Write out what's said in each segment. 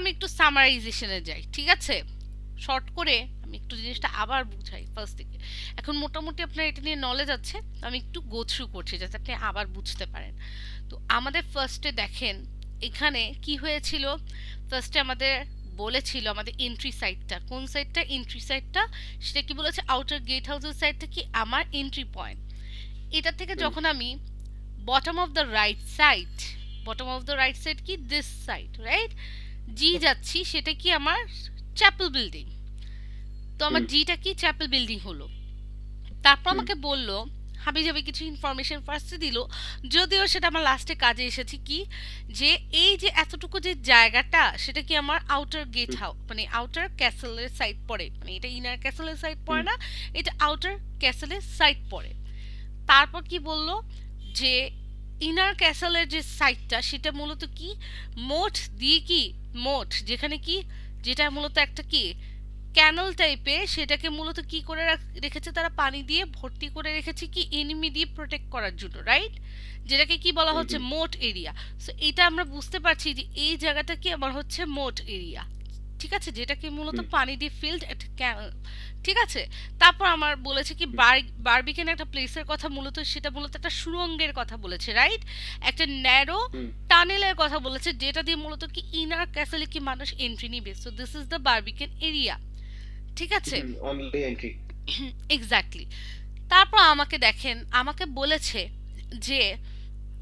আমি একটু সামারাইজেশনে যাই ঠিক আছে? শর্ট করে আমি একটু জিনিসটা আবার বুঝাই ফার্স্ট থেকে এখন মোটামুটি আপনার এটা নিয়ে নলেজ আছে আমি একটু গো করছি যাতে আপনি আবার বুঝতে পারেন। তো আমাদের ফার্স্টে দেখেন এখানে কি হয়েছিল? ফার্স্টে আমাদের বলেছিল আমাদের এন্ট্রি সাইডটা কোন সাইডটা এন্ট্রি সাইডটা সেটা কি বলেছে? আউটার গেট হাউসের সাইডটা কি? আমার এন্ট্রি পয়েন্ট এটা থেকে যখন আমি bottom of the right side bottom of the right side কি? দিস সাইড রাইট জি যাচ্ছি সেটা কি আমার চ্যাপেল বিল্ডিং তো আমার জিটা কি চ্যাপেল বিল্ডিং হলো? তারপর আমাকে বলল হাবি যাবে কিছু ইনফরমেশন ফার্স্টে দিল যদিও সেটা আমার লাস্টে কাজে এসেছে কি যে এই যে এতটুকু যে জায়গাটা সেটা কি আমার আউটার গেট। হাউস মানে আউটার ক্যাসেলের সাইড পড়ে মানে এটা ইনার ক্যাসেলের সাইড পড়ে না এটা আউটার ক্যাসেলের সাইড পড়ে। তারপর কি বলল যে ইনার ক্যাসেলের যে সাইটটা সেটা মূলত কি? মোট দিয়ে কি? মোট যেখানে কি? যেটা মূলত একটা কি? ক্যানল টাইপে সেটাকে মূলত কি করে রাখ- রেখেছে? তারা পানি দিয়ে ভর্তি করে রেখেছে কি? এনিমি দিয়ে প্রোটেক্ট করার জন্য রাইট যেটাকে কি বলা হচ্ছে? মোট এরিয়া। সো এটা আমরা বুঝতে পারছি যে এই জায়গাটা কি? আমার হচ্ছে মোট এরিয়া। ঠিক আছে যেটাকে মূলত। পানি দিয়ে ফিল্ড ঠিক আছে? তারপর আমার বলেছে কি। বারবিকেন একটা প্লেসের কথা মূলত সেটা মূলত একটা সুরঙ্গের কথা বলেছে রাইট একটা ন্যারো টানেলের কথা বলেছে যেটা দিয়ে মূলত কি ইনার ক্যাসেলে কি মানুষ এন্ট্রি নিবে। So this is the barbican area ঠিক আছে? অনলি এন্ট্রি এক্স্যাক্টলি তারপর আমাকে দেখেন আমাকে বলেছে যে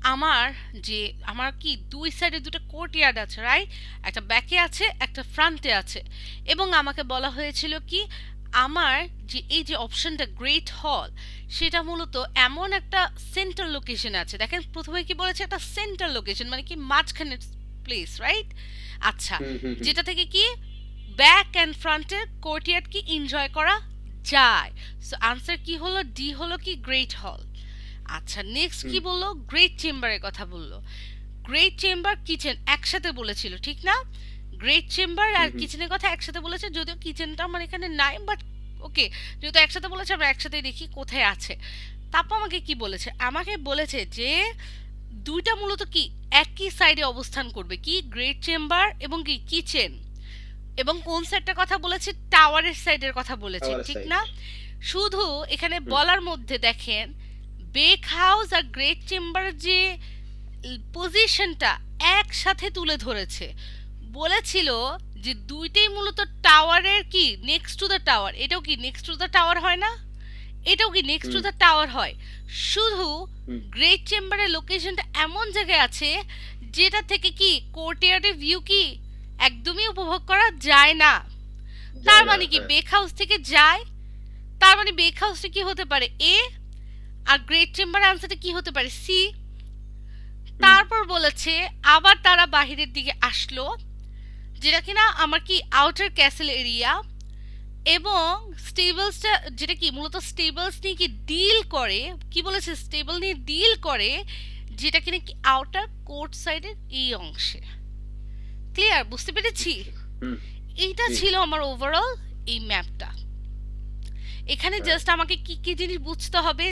আমার যে আমার কি দুই সাইডে দুটো কোর্টইয়ার্ড আছে রাইট একটা ব্যাকে আছে একটা ফ্রন্টে আছে। এবং আমাকে বলা হয়েছিল কি আমার যে এই যে অপশনটা গ্রেট হল সেটা মূলত এমন একটা সেন্টার লোকেশন আছে। দেখেন প্রথমে কি বলেছে? একটা সেন্টার লোকেশন মানে কি মাঝখানের প্লেস রাইট আচ্ছা। যেটা থেকে কি ব্যাক অ্যান্ড ফ্রন্টের কোর্টিয়ার্ড কি এনজয় করা যায়? সো আনসার কি হলো? ডি হলো কি গ্রেট হল আচ্ছা নেক্সট কি বলল? গ্রেট চেম্বারের কথা বলল। গ্রেট চেম্বার কিচেন একসাথে বলেছিল ঠিক না? গ্রেট চেম্বার আর। কিচেনের কথা একসাথে বলেছে যদিও কিচেনটা আমার এখানে নাই বাট ওকে যেহেতু একসাথে বলেছে আমরা একসাথে দেখি কোথায় আছে। তারপর আমাকে কি বলেছে? আমাকে বলেছে যে দুইটা মূলত কি একই সাইডে অবস্থান করবে কি গ্রেট চেম্বার এবং কি কিচেন এবং কোন সাইডটার কথা বলেছে? টাওয়ারের সাইডের কথা বলেছে ঠিক না? শুধু এখানে বলার মধ্যে দেখেন বেক হাউস আর গ্রেট চেম্বার যে পজিশনটা একসাথে তুলে ধরেছে বলেছিল যে দুইটাই মূলত টাওয়ারের কি নেক্সট টু দ্য টাওয়ার এটাও কি নেক্সট টু দ্য টাওয়ার হয় না? এটাও কি নেক্সট টু দ্য টাওয়ার হয়? শুধু গ্রেট চেম্বারের লোকেশনটা এমন জায়গায় আছে যেটা থেকে কি কোর্টিয়ার্ডের ভিউ কি একদমই উপভোগ করা যায় না। তার মানে কি। বেক হাউস থেকে যায়? তার মানে বেক হাউসটা কি হতে পারে? এ আর গ্রেট চেম্বার আনসারটা কি হতে পারে? সি তারপর বলেছে আবার তারা বাহিরের দিকে আসলো যেটা কিনা আমার কি আউটার ক্যাসেল এরিয়া এবং স্টেবলসটা যেটা কি মূলত স্টেবলস নিয়ে কি ডিল করে কি বলেছে? স্টেবল নিয়ে ডিল করে যেটা কিনা কি আউটার কোর্ট সাইডের এই অংশে। ক্লিয়ার বুঝতে পেরেছি? এইটা ছিল আমার ওভারঅল এই ম্যাপটা এখানে হ্যাঁ। জাস্ট আমাকে কি কি জিনিস বুঝতে হবে